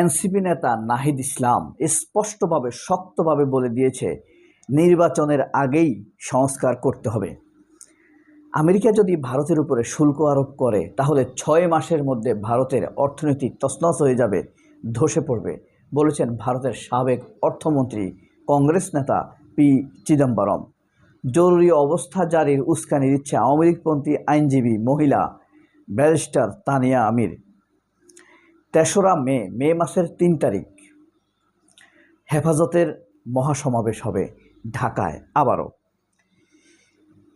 NCP নেতা নাহিদ ইসলাম স্পষ্টভাবে, শক্তভাবে বলে দিয়েছে, নির্বাচনের আগেই সংস্কার করতে হবে। আমেরিকা যদি ভারতের উপরে শুল্ক আরোপ করে, তাহলে ছয় মাসের মধ্যে ভারতের অর্থনীতি তছনছ হয়ে যাবে, ধসে পড়বে, বলেছেন ভারতের সাবেক অর্থমন্ত্রী, কংগ্রেস নেতা পি চিদম্বরম। জরুরি অবস্থা জারির উস্কানি দিচ্ছে আওয়ামী লীগপন্থী আইনজীবী মহিলা ব্যারিস্টার তানিয়া আমির। তেসরা মে মে মাসের তিন তারিখ। হেফাজতের মহাসমাবেশ হবে ঢাকায় আবারও।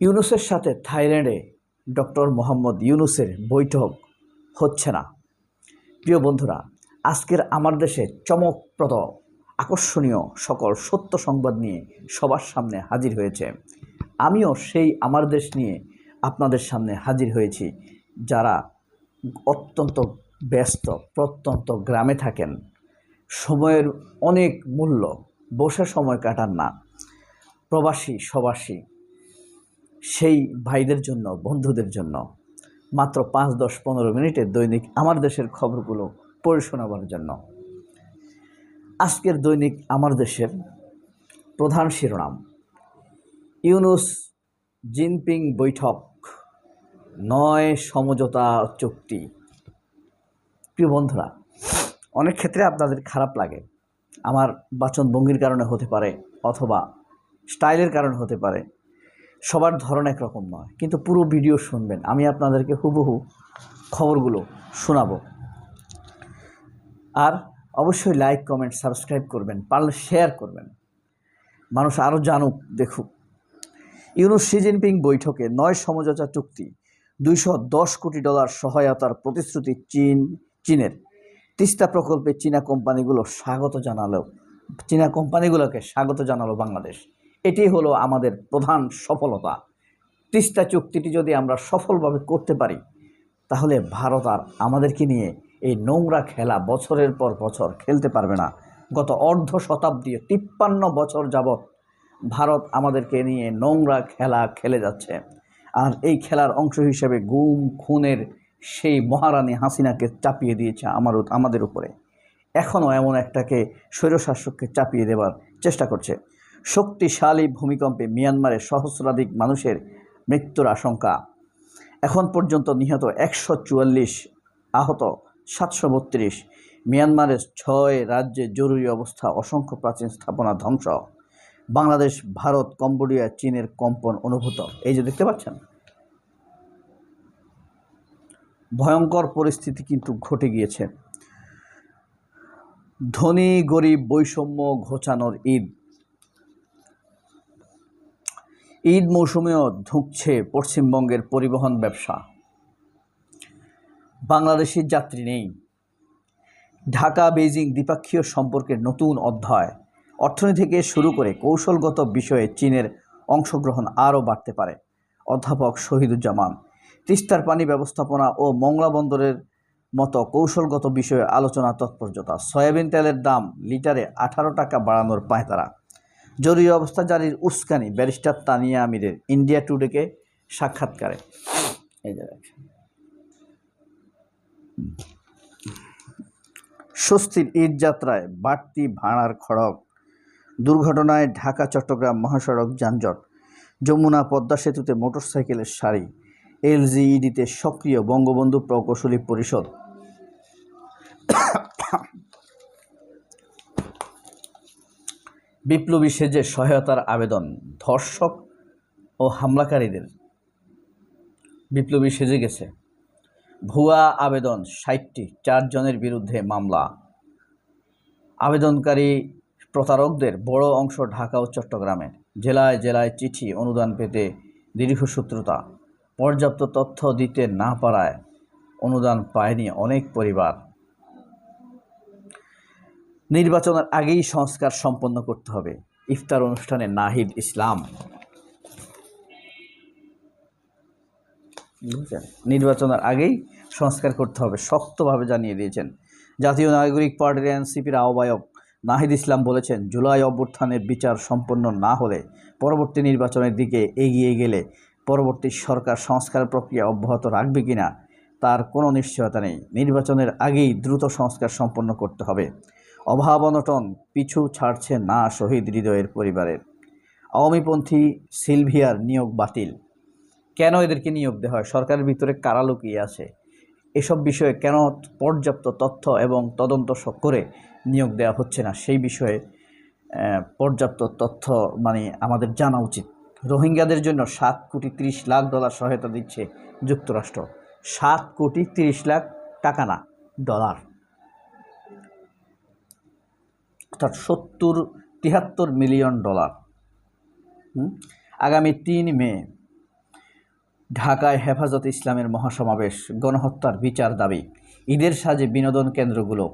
ইউনুসের সাথে থাইল্যান্ডে ডক্টর মোহাম্মদ ইউনুসের বৈঠক হচ্ছে না। প্রিয় বন্ধুরা, আজকের আমার দেশে চমকপ্রদ, আকর্ষণীয় সকল সত্য সংবাদ নিয়ে সবার সামনে হাজির হয়েছে। আমিও সেই আমার দেশ নিয়ে আপনাদের সামনে হাজির হয়েছি, যারা অত্যন্ত ব্যস্ত, প্রত্যন্ত গ্রামে থাকেন। সময়ের অনেক মূল্য, বসে সময় কাটান না। প্রবাসী, সবাসী, সেই ভাইদের জন্য, বন্ধুদের জন্য। মাত্র পাঁচ, দশ, পনেরো মিনিটের দৈনিক আমার দেশের খবরগুলো পড়ে শোনাবার জন্য। আজকের দৈনিক আমার দেশের প্রধান শিরোনাম, ইউনুস জিনপিং বৈঠক, নয় সমঝোতা চুক্তি। প্রিয় বন্ধুরা, অনেক ক্ষেত্রে আপনাদের খারাপ লাগে। আমার বাচন ভঙ্গির কারণে হতে পারে অথবা স্টাইলের কারণে হতে পারে। সবার ধরন একরকম নয়, কিন্তু পুরো ভিডিও শুনবেন। আমি আপনাদেরকে হুবহু খবরগুলো শোনাবো। আর অবশ্যই লাইক কমেন্ট সাবস্ক্রাইব করবেন, পারলে শেয়ার করবেন। মানুষ আরও জানুক, দেখুক। ইউনুস শি জিনপিং বৈঠকে নয় সমঝোতা চুক্তি, দুইশো দশ কোটি ডলার সহায়তার প্রতিশ্রুতি চীন চীনের তিস্তা প্রকল্পে চীনা কোম্পানিগুলো স্বাগত জানালো চীনা কোম্পানিগুলোকে স্বাগত জানালো বাংলাদেশ। এটি হলো আমাদের প্রধান সফলতা। তিস্তা চুক্তিটি যদি আমরা সফলভাবে করতে পারি, তাহলে ভারত আর আমাদেরকে নিয়ে এই নোংরা খেলা বছরের পর বছর খেলতে পারবে না। গত অর্ধ শতাব্দী তিপ্পান্ন বছর যাবৎ ভারত আমাদেরকে নিয়ে নোংরা খেলা খেলে যাচ্ছে। আর এই খেলার অংশ হিসেবে গুম, খুনের সেই মহারানী হাসিনাকে চাপিয়ে দিয়েছে আমার আমাদের উপরে। এখনও এমন একটাকে স্বৈরশাসককে চাপিয়ে দেওয়ার চেষ্টা করছে। শক্তিশালী ভূমিকম্পে মিয়ানমারের সহস্রাধিক মানুষের মৃত্যুর আশঙ্কা। এখন পর্যন্ত নিহত একশো চুয়াল্লিশ, আহত সাতশো বত্রিশ, মিয়ানমারের ছয় রাজ্যে জরুরি অবস্থা, অসংখ্য প্রাচীন স্থাপনা ধ্বংস। বাংলাদেশ, ভারত, কম্বোডিয়া, চীনের কম্পন অনুভূত। এই যে দেখতে পাচ্ছেন? ভয়ঙ্কর পরিস্থিতি কিন্তু ঘটে গিয়েছে। ধনী, গরিব, বৈষম্য ঘোচানোর ঈদ। ঈদ মৌসুমেও ধুঁকছে পশ্চিমবঙ্গের পরিবহন ব্যবসা। বাংলাদেশের যাত্রী নেই। ঢাকা, বেইজিং দ্বিপাক্ষীয় সম্পর্কের নতুন অধ্যায়। অর্থনীতি থেকে শুরু করে কৌশলগত বিষয়ে চীনের অংশগ্রহণ আরও বাড়তে পারে। অধ্যাপক শহীদুজ্জামান। তিস্তার পানি ব্যবস্থাপনা ও মংলা বন্দরের মতো কৌশলগত বিষয়ে আলোচনা তৎপর্যতা। সয়াবিন তেলের দাম লিটারে আঠারো টাকা বাড়ানোর পায়তারা। জরুরি অবস্থা জারির উস্কানি ব্যারিস্টার তানিয়া আমিরের ইন্ডিয়া টুডেকে সাক্ষাৎকারে। স্বস্তির ঈদ যাত্রায় বাড়তি ভাড়ার খড়ক দুর্ঘটনায় ঢাকা, চট্টগ্রাম মহাসড়ক যানজট। যমুনা, পদ্মা সেতুতে মোটরসাইকেলের সারি। এলজিইডিতে সক্রিয় বঙ্গবন্ধু প্রকৌশলী পরিষদ। বিপ্লবী সেজে সহায়তার আবেদন। ধর্ষক ও হামলাকারীদের বিপ্লবী সেজে গেছে। ভুয়া আবেদন, ষাটটি চারজনের বিরুদ্ধে মামলা। আবেদনকারী প্রতারকদের বড় অংশ ঢাকা ও চট্টগ্রামের। জেলায় জেলায় চিঠি, অনুদান পেতে দীর্ঘসূত্রতা। পর্যাপ্ত তথ্য দিতে না পারায় অনুদান পায়নি অনেক পরিবার। নির্বাচনের আগেই সংস্কার সম্পন্ন করতে হবে। ইফতার অনুষ্ঠানে নাহিদ ইসলাম। নির্বাচনের আগেই সংস্কার করতে হবে, শক্তভাবে জানিয়ে দিয়েছেন। জাতীয় নাগরিক পার্টির এনসিপির আহ্বায়ক নাহিদ ইসলাম বলেছেন, জুলাই অভ্যুত্থানের বিচার সম্পন্ন না হলে পরবর্তী নির্বাচনের দিকে এগিয়ে গেলে পরবর্তী সরকার সংস্কার প্রক্রিয়া অব্যাহত রাখবে কিনা তার কোনো নিশ্চয়তা নেই। নির্বাচনের আগেই দ্রুত সংস্কার সম্পন্ন করতে হবে। অভাব অনটন পিছু ছাড়ছে না শহীদ হৃদয়ের পরিবারের আওয়ামীপন্থী সিলভিয়ার নিয়োগ বাতিল। কেন এদেরকে নিয়োগ দেওয়া হয়? সরকারের ভিতরে কারা লুকিয়ে আছে? এসব বিষয়ে কেন পর্যাপ্ত তথ্য এবং তদন্ত করে নিয়োগ দেওয়া হচ্ছে না? সেই বিষয়ে পর্যাপ্ত তথ্য মানে আমাদের জানা উচিত। রোহিঙ্গাদের জন্য সাত কোটি তিরিশ লাখ ডলার সহায়তা দিচ্ছে যুক্তরাষ্ট্র। সাত কোটি তিরিশ লাখ টাকা না, ডলার। অর্থাৎ সত্তর তিয়াত্তর মিলিয়ন ডলার। আগামী তিন মে ঢাকায় হেফাজত ইসলামের মহাসমাবেশ, গণহত্যার বিচার দাবি। ঈদের সাজে বিনোদন কেন্দ্রগুলো।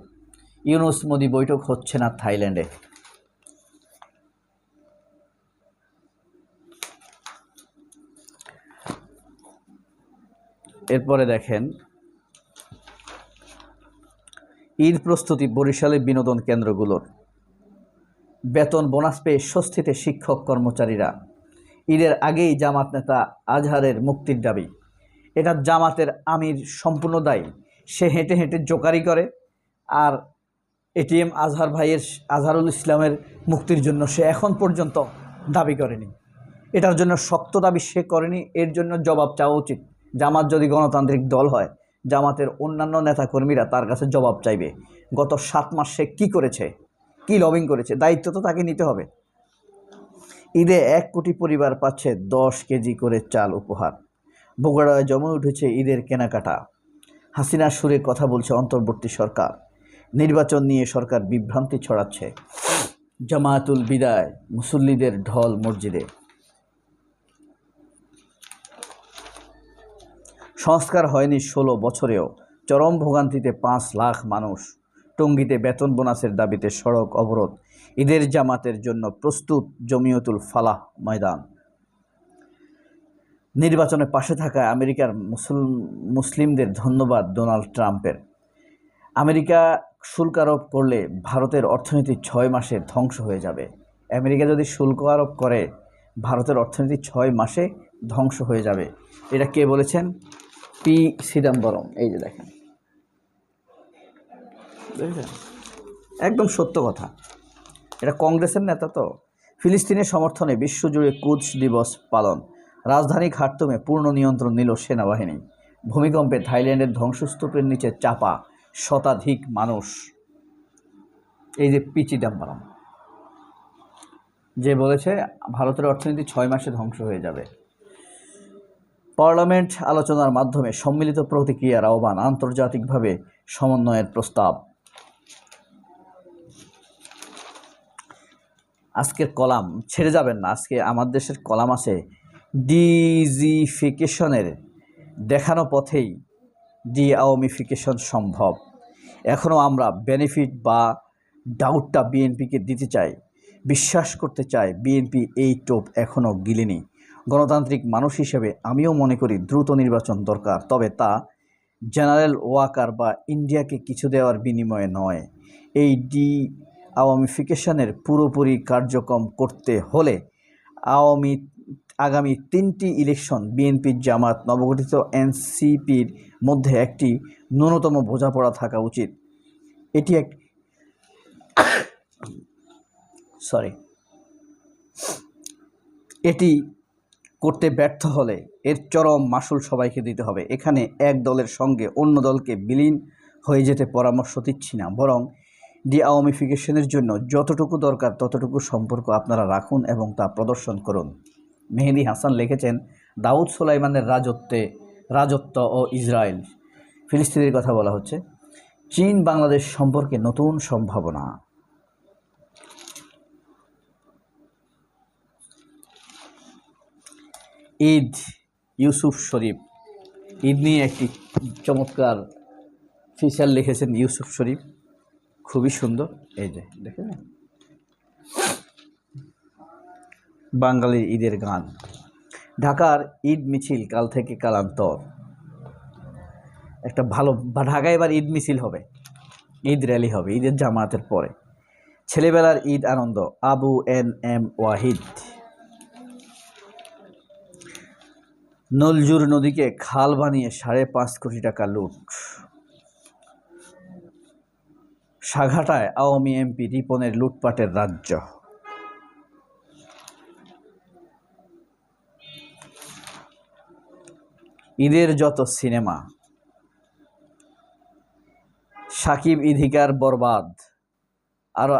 ইউনুস মোদি বৈঠক হচ্ছে না থাইল্যান্ডে। এরপরে দেখেন, ঈদ প্রস্তুতি বরিশালে বিনোদন কেন্দ্রগুলোর। বেতন বোনাস পেয়ে স্বস্তিতে শিক্ষক কর্মচারীরা। ঈদের আগেই জামাত নেতা আজহারের মুক্তির দাবি। এটা জামাতের আমির সম্পূর্ণ দায়ী। সে হেঁটে হেঁটে জোকারি করে আর এটিএম আজহার ভাইয়ের আজহারুল ইসলামের মুক্তির জন্য সে এখন পর্যন্ত দাবি করেনি। এটার জন্য শক্ত দাবি সে করেনি, এর জন্য জবাব চাওয়া উচিত। জামাত যদি গণতান্ত্রিক দল হয়, জামাতের অন্যান্য নেতাকর্মীরা তার কাছে জবাব চাইবে। গত সাত মাস সে কী করেছে? কী লবিং করেছে? দায়িত্ব তো তাকে নিতে হবে। ঈদে এক কোটি পরিবার পাচ্ছে দশ কেজি করে চাল উপহার। বগুড়ায় জমে উঠেছে ঈদের কেনাকাটা। হাসিনার সুরে কথা বলছে অন্তর্বর্তী সরকার। নির্বাচন নিয়ে সরকার বিভ্রান্তি ছড়াচ্ছে। জামায়াতুল বিদায়, মুসল্লিদের ঢল মসজিদে। সংস্কার হয়নি ষোলো বছরেও। চরম ভোগান্তিতে পাঁচ লাখ মানুষ। টঙ্গিতে বেতন বোনাসের দাবিতে সড়ক অবরোধ। ঈদের জামাতের জন্য প্রস্তুত জমিয়তুল ফালাহ ময়দান। নির্বাচনে পাশে থাকা আমেরিকার মুসল, মুসলিমদের ধন্যবাদ ডোনাল্ড ট্রাম্পের। আমেরিকা শুল্ক আরোপ করলে ভারতের অর্থনীতি ছয় মাসে ধ্বংস হয়ে যাবে। আমেরিকা যদি শুল্ক আরোপ করে, ভারতের অর্থনীতি ছয় মাসে ধ্বংস হয়ে যাবে। এটা কে বলেছেন? পি সিদাম্বরম এই যে দেখেন। একদম সত্য কথা। এটা কংগ্রেসের নেতা তো। ফিলিস্তিনের সমর্থনে বিশ্বজুড়ে কুদস দিবস পালন। রাজধানী খার্তুমে পূর্ণ নিয়ন্ত্রণ নিল সেনাবাহিনী। ভূমিকম্পে থাইল্যান্ডের ধ্বংসস্তূপের নিচে চাপা শতাধিক মানুষ। এই যে পি চিদাম্বরম। যে বলেছে, ভারতের অর্থনীতি ছয় মাসে ধ্বংস হয়ে যাবে। পার্লামেন্ট আলোচনার মাধ্যমে সম্মিলিত প্রতিক্রিয়ার আহ্বান আন্তর্জাতিকভাবে সমন্বয়ের প্রস্তাব। আজকের কলাম ছেড়ে যাবেন না, আজকে আমার দেশের কলাম আছে ডিজিফিকেশনের, দেখানো পথেই ডি আওয়ামিফিকেশন সম্ভব। এখনও আমরা বেনিফিট বা ডাউটটা বিএনপিকে দিতে চাই, বিশ্বাস করতে চাই, বিএনপি এই টোপ এখনও গিলেনি। গণতান্ত্রিক মানুষ হিসেবে আমিও মনে করি দ্রুত নির্বাচন দরকার, তবে তা জেনারেল ওয়াকার বা ইন্ডিয়াকে কিছু দেওয়ার বিনিময়ে নয়। এই ডি আওয়ামিফিকেশনের পুরোপুরি কার্যক্রম করতে হলে আওয়ামী, আগামী তিনটি ইলেকশন বিএনপি জামাত, নবগঠিত এনসিপির মধ্যে একটি ন্যূনতম বোঝাপড়া থাকা উচিত। এটি এক সরি এটি করতে ব্যর্থ হলে এর চরম মাসুল সবাইকে দিতে হবে। এখানে এক দলের সঙ্গে অন্য দলকে বিলীন হয়ে যেতে পরামর্শ দিচ্ছি না, বরং ডি আওয়ামিফিকেশনের জন্য যতটুকু দরকার ততটুকু সম্পর্ক আপনারা রাখুন এবং তা প্রদর্শন করুন। মেহেদি হাসান লিখেছেন, দাউদ সুলাইমানের রাজত্বে রাজত্ব ও ইসরায়েল। ফিলিস্তিনের কথা বলা হচ্ছে চীন বাংলাদেশ সম্পর্কে নতুন সম্ভাবনা। ঈদ ইউসুফ শরীফ। ঈদ নিয়ে একটি চমৎকার ফিচার লিখেছেন ইউসুফ শরীফ। খুবই সুন্দর। এই যে, দেখেন। বাঙালির ঈদের গান। ঢাকার ঈদ মিছিল কাল থেকে কালান্তর। একটা ভালো, ঢাকায় এবার ঈদ মিছিল হবে। ঈদ র্যালি হবে, ঈদের জামাতের পরে। ছেলেবেলার ঈদ আনন্দ। Abu N M Wahid. Naljur নদীকে খাল বানিয়ে সাড়ে পাঁচ কোটি টাকা লুট। সাঘাটায় আওয়ামী এমপি রিপনের লুটপাটের রাজ্য। ঈদের যত সিনেমা, সাকিব ইধিকার বরবাদ আরও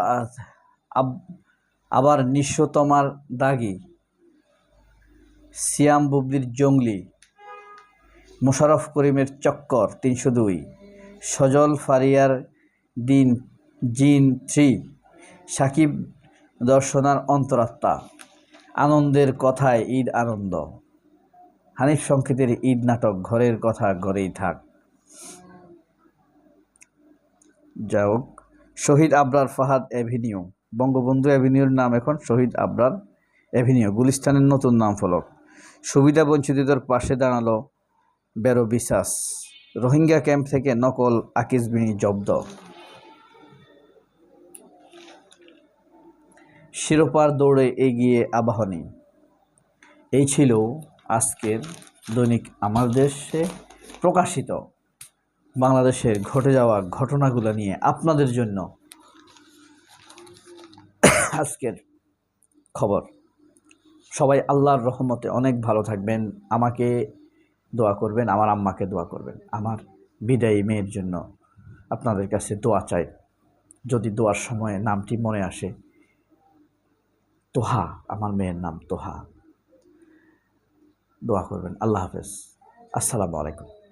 আবার নিঃস্বতমার দাগি সিয়াম বুবলির জঙ্গলি মোশাররফ করিমের চক্কর তিনশো দুই, সজল ফারিয়ার দিন জিন থ্রি, সাকিব দর্শনার অন্তরাত্মা, আনন্দের কথায় ঈদ আনন্দ। হানিফ সংকেতের ঈদ নাটক ঘরের কথা ঘরেই থাক। যাই হোক, শহীদ আবরার ফাহাদ অ্যাভিনিউ, বঙ্গবন্ধু অ্যাভিনিউর নাম এখন শহীদ আবরার অ্যাভিনিউ, গুলিস্তানের নতুন নাম ফলক সুবিধা বঞ্চিতদের পাশে দাঁড়াল বেরো বিশ্বাস। রোহিঙ্গা ক্যাম্প থেকে নকল আকিজবিনি জব্দ। শিরোপার দৌড়ে এগিয়ে আবাহনী। এই ছিল আজকের দৈনিক আমার দেশে প্রকাশিত বাংলাদেশের ঘটে যাওয়া ঘটনাগুলো নিয়ে আপনাদের জন্য আজকের খবর। সবাই আল্লাহর রহমতে অনেক ভালো থাকবেন। আমাকে দোয়া করবেন, আমার আম্মাকে দোয়া করবেন। আমার বিদায়ী মেয়ের জন্য আপনাদের কাছে দোয়া চাই। যদি দোয়ার সময় নামটি মনে আসে, তোহা, আমার মেয়ের নাম তোহা। দোয়া করবেন। আল্লাহ হাফেজ। আসসালামু আলাইকুম।